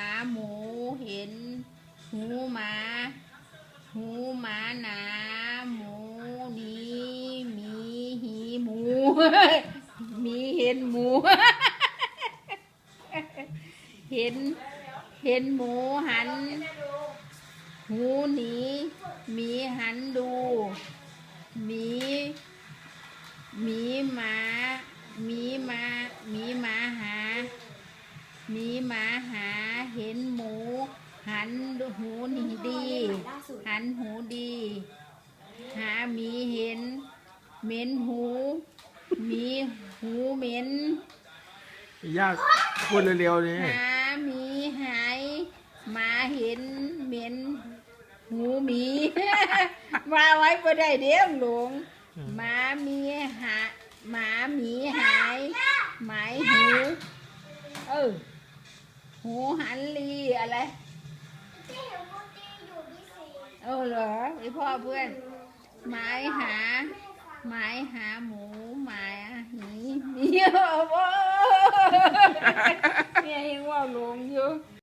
าหมูเห็น หูหมา หูหมาหนาหมูนี้มีหีหมู มีเห็นหมู เห็นเห็นหมูหัน หูหนีมีหันดู มีมีหมามีหมามีหมาหามีหมาหา เห็นหมู หันหูนี่ดี หันหูดี หาหมีเห็น เหม็นหูหมีหูเหม็น ยากพูดเร็วๆนี่หาหมีหายหมาเห็นเหม็นหูหมีมาไว้บ่ได้เด้งหลวงหมามีหาหมาหมีหายหมายหูเออ หูหันลีอะไรเออเหรอไอพ่อเพื่อนหมายหาหมายหาหมูหมายหนีเมียว่าเนี่ยยังว่าลงอยู่